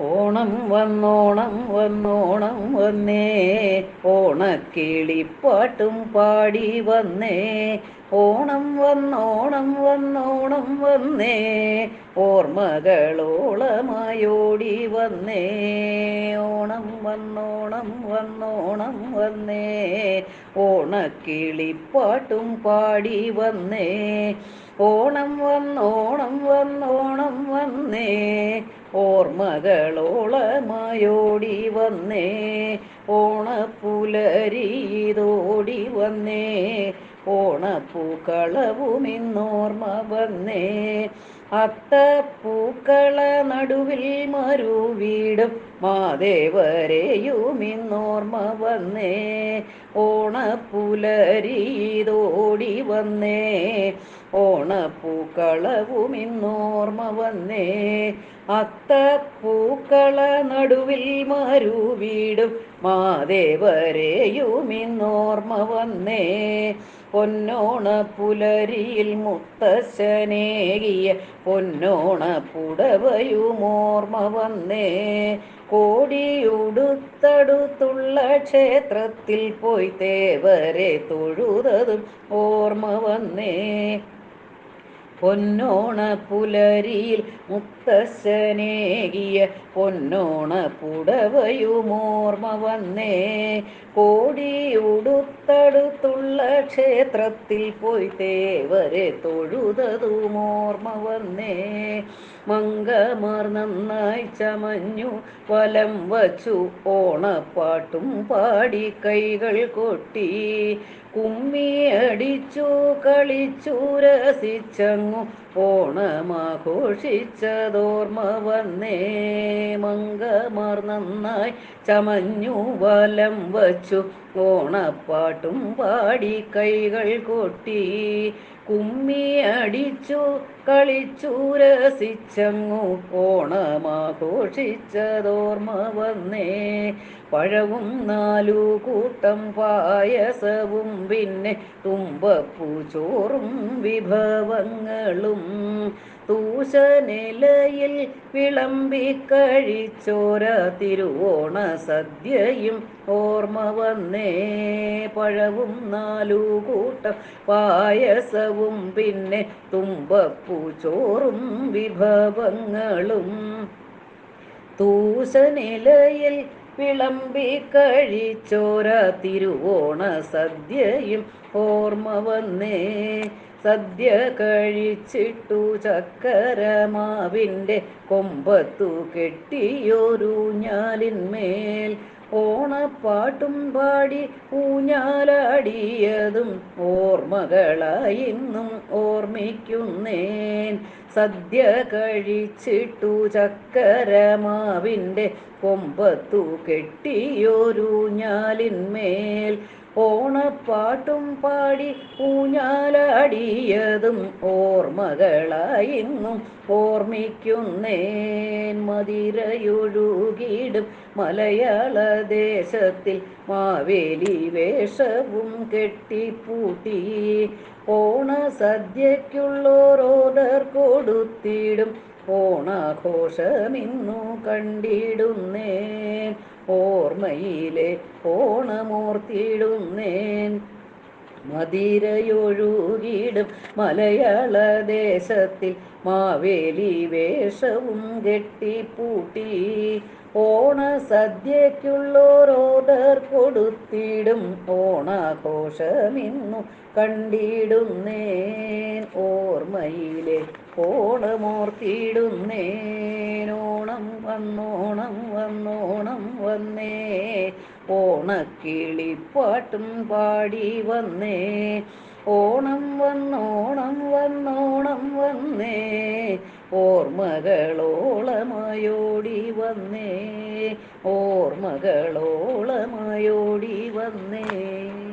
ഓണം വന്നോണം വന്നോണം വന്നേ. ഓണക്കിളിപ്പാട്ടും പാടി വന്നേ. ഓണം വന്നോണം വന്നോണം വന്നേ. ഓർമ്മകളോളമായോടി വന്നേ. ഓണം വന്നോണം വന്നോണം വന്നേ. ഓണക്കിളിപ്പാട്ടും പാടി വന്നേ. ഓണം വന്നോണം വന്നോണം വന്നേ. ഓർമ്മകളോളമായോടി വന്നേ. ഓണപ്പുലരീതോടി വന്നേ. ഓണപ്പൂക്കളവുമിന്നോർമ്മ വന്നേ. അത്തപ്പൂക്കള നടുവിൽ മരുവീടും മാദേവരെയും ഇന്നോർമ്മ വന്നേ. ഓണപ്പുലരീതോടി വന്നേ. ഓണപ്പൂക്കളവും ഇന്നോർമ്മ വന്നേ. അത്തപ്പൂക്കള നടുവിൽ മരുവീടും മാദേവരെയും ഇന്നോർമ്മ വന്നേ. പൊന്നോണ പുലരിയിൽ മുത്തശ്ശനേകിയ പൊന്നോണ പുടവയുമോർമ്മ വന്നേ. കോടിയുടുത്തടുത്തുള്ള ക്ഷേത്രത്തിൽ പോയി തേവരെ തൊഴുതതും ഓർമ്മ വന്നേ. പൊന്നോണ പുലരിയിൽ മുത്തശ്ശനേകിയ പൊന്നോണ പുടവയുമോർമ്മ വന്നേ. കോടി ഉടുത്തടുത്തുള്ള ക്ഷേത്രത്തിൽ പോയി തേവരെ തൊഴുതതുമോർമ്മ വന്നേ. മങ്കമാർ നന്നായി ചമഞ്ഞു വലം വച്ചു ഓണപ്പാട്ടും പാടി കൈകൾ കൊട്ടി. കുമ്മിയടിച്ചു കളിച്ചു രസിച്ചങ്ങു. ഓണമാഘോഷിച്ചതോർമ്മ വന്നേ. മങ്കമാർ നന്നായി ചമഞ്ഞു വലം വച്ചു. ഓണപ്പാട്ടും പാടി കൈകൾ കൊട്ടി. കുമ്മിയടിച്ചു കളിച്ചു രസിച്ചങ്ങു ഓണമാഘോഷിച്ചതോർമ്മ വന്നേ. പഴവും നാലു കൂട്ടം പായസവും പിന്നെ തുമ്പപ്പൂ ചോറും വിഭവങ്ങളും. തൂശനിലയിൽ വിളമ്പി കഴിച്ചോര തിരുവോണ സദ്യയും ഓർമ്മ വന്നേ. പഴവും നാലു കൂട്ടം പായസവും പിന്നെ തുമ്പപ്പൂ ചോറും വിഭവങ്ങളും. തൂശനിലയിൽ വിളമ്പി കഴിച്ചോര തിരുവോണ സദ്യയും ഓർമ്മ വന്നേ. സദ്യ കഴിച്ചിട്ടു ചക്കരമാവിന്റെ കൊമ്പത്തു കെട്ടിയൊരു ഞാലിന്മേൽ. ഓണപ്പാട്ടും പാടി ഊഞ്ഞാലാടിയതും ഓർമ്മകളായിന്നും ഓർമ്മിക്കുന്നേൻ. സദ്യ കഴിച്ചിട്ടു ചക്കരമാവിന്റെ കൊമ്പത്തു കെട്ടിയൊരു ഞാലിന്മേൽ. ഓണപ്പാട്ടും പാടി ഊഞ്ഞാലാടിയതും ഓർമ്മകളായിന്നും ഓർമ്മിക്കുന്നേൻ. മതിരയൊഴുകിടും മലയാള ദേശത്തിൽ മാവേലി വേഷവും കെട്ടിപ്പൂട്ടി. ഓണസദ്യക്കുള്ളോരോദർ കൊടുത്തിടും ഓണാഘോഷമിന്നു കണ്ടിടുന്നേൻ. ഓർമ്മയിലെ ഓണമോർത്തിടുന്നേൻ. മതിരയൊഴുകിടും മലയാള ദേശത്തിൽ മാവേലി വേഷവും കെട്ടിപ്പൂട്ടി. ഓണസദ്യക്കുള്ളോരോദർ കൊടുത്തിടും ഓണാഘോഷമിന്നു കണ്ടിടുന്നേൻ. ഓർമ്മയിലെ ഓണമോർത്തിടുന്നേൻ. ഓണം വന്നോണം വന്നോണം വന്നേ ഓണക്കിളിപ്പാട്ടും പാടി വന്നേ. ഓണം വന്നോണം വന്നോണം വന്നേ. ഓർമ്മകളോളമായോടി വന്നേ. ഓർമ്മകളോളമായോടി വന്നേ.